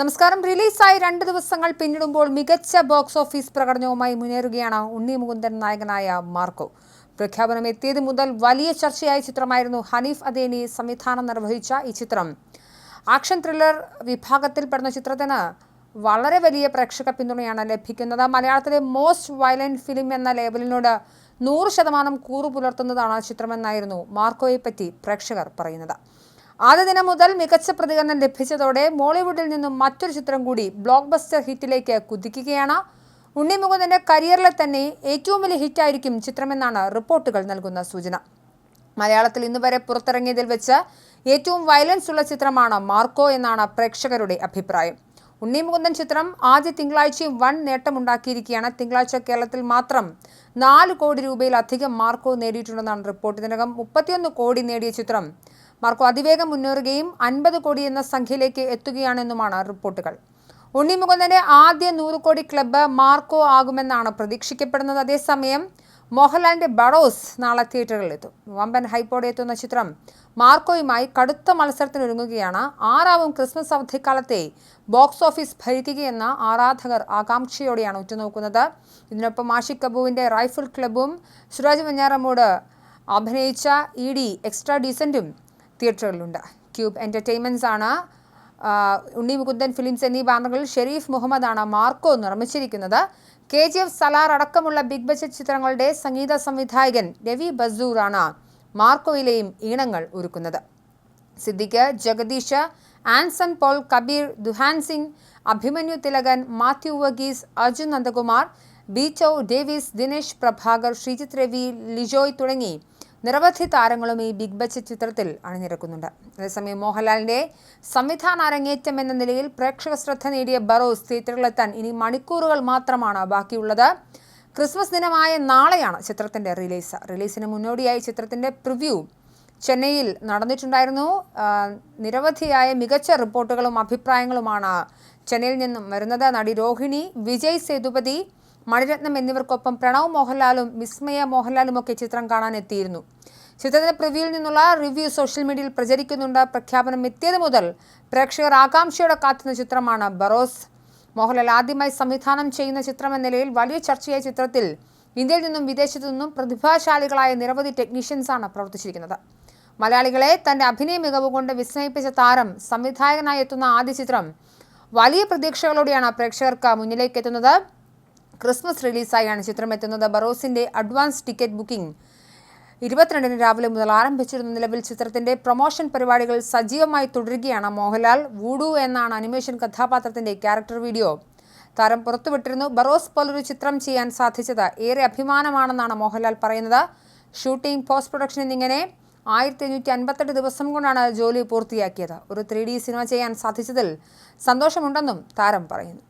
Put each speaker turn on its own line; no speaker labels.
നമസ്കാരം. റിലീസായി രണ്ട് ദിവസങ്ങൾ പിന്നിടുമ്പോൾ മികച്ച ബോക്സ് ഓഫീസ് പ്രകടനവുമായി മുന്നേറുകയാണ് ഉണ്ണി മുകുന്ദൻ നായകനായ മാർക്കോ. പ്രഖ്യാപനം എത്തിയത് മുതൽ വലിയ ചർച്ചയായ ചിത്രമായിരുന്നു ഹനീഫ് അദേനി സംവിധാനം നിർവഹിച്ച ഈ ചിത്രം. ആക്ഷൻ ത്രില്ലർ വിഭാഗത്തിൽപ്പെടുന്ന ചിത്രത്തിന് വളരെ വലിയ പ്രേക്ഷക പിന്തുണയാണ് ലഭിക്കുന്നത്. മലയാളത്തിലെ മോസ്റ്റ് വയലന്റ് ഫിലിം എന്ന ലേബലിനോട് നൂറ് ശതമാനം കൂറു പുലർത്തുന്നതാണ് ചിത്രമെന്നായിരുന്നു മാർക്കോയെ പറ്റി പ്രേക്ഷകർ പറയുന്നത്. ആദ്യ ദിനം മുതൽ മികച്ച പ്രതികരണം ലഭിച്ചതോടെ മോളിവുഡിൽ നിന്നും മറ്റൊരു ചിത്രം കൂടി ബ്ലോക്ക് ബസ്റ്റർ ഹിറ്റിലേക്ക് കുതിക്കുകയാണ്. ഉണ്ണി മുകുന്ദന്റെ കരിയറിലെ തന്നെ ഏറ്റവും വലിയ ഹിറ്റായിരിക്കും ചിത്രമെന്നാണ് റിപ്പോർട്ടുകൾ നൽകുന്ന സൂചന. മലയാളത്തിൽ ഇന്നുവരെ പുറത്തിറങ്ങിയതിൽ വെച്ച് ഏറ്റവും വയലൻസ് ഉള്ള ചിത്രമാണ് മാർക്കോ എന്നാണ് പ്രേക്ഷകരുടെ അഭിപ്രായം. ഉണ്ണി മുകുന്ദൻ ചിത്രം ആദ്യ തിങ്കളാഴ്ചയും വൺ നേട്ടമുണ്ടാക്കിയിരിക്കുകയാണ്. തിങ്കളാഴ്ച കേരളത്തിൽ മാത്രം നാല് കോടി രൂപയിലധികം മാർക്കോ നേടിയിട്ടുണ്ടെന്നാണ് റിപ്പോർട്ട്. ഇതിനകം മുപ്പത്തിയൊന്ന് കോടി നേടിയ ചിത്രം മാർക്കോ അതിവേഗം മുന്നേറുകയും അൻപത് കോടി എന്ന സംഖ്യയിലേക്ക് എത്തുകയാണെന്നുമാണ് റിപ്പോർട്ടുകൾ. ഉണ്ണി മുകുന്ദന്റെ ആദ്യ നൂറ് കോടി ക്ലബ്ബ് മാർക്കോ ആകുമെന്നാണ് പ്രതീക്ഷിക്കപ്പെടുന്നത്. അതേസമയം മോഹൻലാലിന്റെ ബഡോസ് നാളെ തിയേറ്ററുകളിലെത്തും വമ്പൻ ഹൈപ്പോടെ എത്തുന്ന ചിത്രം മാർക്കോയുമായി കടുത്ത മത്സരത്തിനൊരുങ്ങുകയാണ് ആറാവും ക്രിസ്മസ് അവധിക്കാലത്തെ ബോക്സ് ഓഫീസ് ഭരിക്കുകയെന്ന ആരാധകർ ആകാംക്ഷയോടെയാണ് ഉറ്റുനോക്കുന്നത്. ഇതിനൊപ്പം ആഷിഖ് കബുവിന്റെ റൈഫിൾ ക്ലബും സുരാജ് മഞ്ഞാറമ്മോട് അഭിനയിച്ച ഇ ഡി എക്സ്ട്രാ ഡീസന്റും തിയേറ്ററുകളിലുണ്ട്. ക്യൂബ് എന്റർടൈൻമെന്റ്സ് ആണ്. ഉണ്ണി മുകുന്ദൻ ഫിലിംസ് എന്നീ ബാനറുകളിൽ ഷെരീഫ് ആണ് മാർക്കോ നിർമ്മിച്ചിരിക്കുന്നത്. കെ ജി എഫ് സലാർ അടക്കമുള്ള ബിഗ് ബജറ്റ് ചിത്രങ്ങളുടെ സംഗീത സംവിധായകൻ രവി ബസൂറാണ് മാർക്കോയിലെയും ഈണങ്ങൾ ഒരുക്കുന്നത്. സിദ്ദിഖ് ജഗദീഷ് ആൻസൺ പോൾ കബീർ ദുഹാൻ സിംഗ് അഭിമന്യു തിലകൻ മാത്യു വഗീസ് അർജുൻ നന്ദകുമാർ ബീച്ചോ ഡേവിസ് ദിനേശ് പ്രഭാകർ ശ്രീജിത് രവി ലിജോയ് തുടങ്ങി നിരവധി താരങ്ങളും ഈ ബിഗ് ബജറ്റ് ചിത്രത്തിൽ അണിനിരക്കുന്നുണ്ട്. അതേസമയം മോഹൻലാലിന്റെ സംവിധാന അരങ്ങേറ്റം എന്ന നിലയിൽ പ്രേക്ഷക ശ്രദ്ധ നേടിയ ബറോസ് തിയേറ്ററിലെത്താൻ ഇനി മണിക്കൂറുകൾ മാത്രമാണ് ബാക്കിയുള്ളത്. ക്രിസ്മസ് ദിനമായ നാളെയാണ് ചിത്രത്തിന്റെ റിലീസ്. റിലീസിന് മുന്നോടിയായി ചിത്രത്തിന്റെ പ്രിവ്യൂ ചെന്നൈയിൽ നടന്നിട്ടുണ്ടായിരുന്നു. നിരവധിയായ മികച്ച റിപ്പോർട്ടുകളും അഭിപ്രായങ്ങളുമാണ് ചെന്നൈയിൽ നിന്നും വരുന്നത്. നടി രോഹിണി വിജയ് സേതുപതി മണിരത്നം എന്നിവർക്കൊപ്പം പ്രണവ് മോഹൻലാലും വിസ്മയ മോഹൻലാലും ഒക്കെ ചിത്രം കാണാനെത്തിയിരുന്നു. ചിത്രത്തിന്റെ പ്രിവ്യൂവിൽ നിന്നുള്ള റിവ്യൂ സോഷ്യൽ മീഡിയയിൽ പ്രചരിക്കുന്നുണ്ട്. പ്രഖ്യാപനം എത്തിയത് മുതൽ പ്രേക്ഷകർ ആകാംക്ഷയോടെ കാത്തുന്ന ചിത്രമാണ് ബറോസ്. മോഹൻലാൽ ആദ്യമായി സംവിധാനം ചെയ്യുന്ന ചിത്രം എന്ന നിലയിൽ വലിയ ചർച്ചയായ ചിത്രത്തിൽ ഇന്ത്യയിൽ നിന്നും വിദേശത്തു നിന്നും പ്രതിഭാശാലികളായ നിരവധി ടെക്നീഷ്യൻസാണ് പ്രവർത്തിച്ചിരിക്കുന്നത്. മലയാളികളെ തന്റെ അഭിനയ മികവ് കൊണ്ട് വിസ്മയിപ്പിച്ച താരം സംവിധായകനായി എത്തുന്ന ആദ്യ ചിത്രം വലിയ പ്രതീക്ഷകളോടെയാണ് പ്രേക്ഷകർക്ക് മുന്നിലേക്ക് എത്തുന്നത്. ക്രിസ്മസ് റിലീസായാണ് ചിത്രം എത്തുന്നത് ബറോസിന്റെ അഡ്വാൻസ് ടിക്കറ്റ് ബുക്കിംഗ് ഇരുപത്തിരണ്ടിന് രാവിലെ മുതൽ ആരംഭിച്ചിരുന്ന നിലവിൽ ചിത്രത്തിന്റെ പ്രൊമോഷൻ പരിപാടികൾ സജീവമായി തുടരുകയാണ് മോഹൻലാൽ. വൂഡു എന്നാണ് അനിമേഷൻ കഥാപാത്രത്തിന്റെ ക്യാരക്ടർ വീഡിയോ. താരം പുറത്തുവിട്ടിരുന്നു. ബറോസ് പോലൊരു ചിത്രം ചെയ്യാൻ സാധിച്ചത് ഏറെ അഭിമാനമാണെന്നാണ് മോഹൻലാൽ പറയുന്നത്. ഷൂട്ടിംഗ് പോസ്റ്റ് പ്രൊഡക്ഷൻ എന്നിങ്ങനെ ആയിരത്തി അഞ്ഞൂറ്റി അൻപത്തെട്ട് ദിവസം കൊണ്ടാണ് ജോലി പൂർത്തിയാക്കിയത്. ഒരു ത്രീ സിനിമ ചെയ്യാൻ സാധിച്ചതിൽ സന്തോഷമുണ്ടെന്നും താരം പറയുന്നു.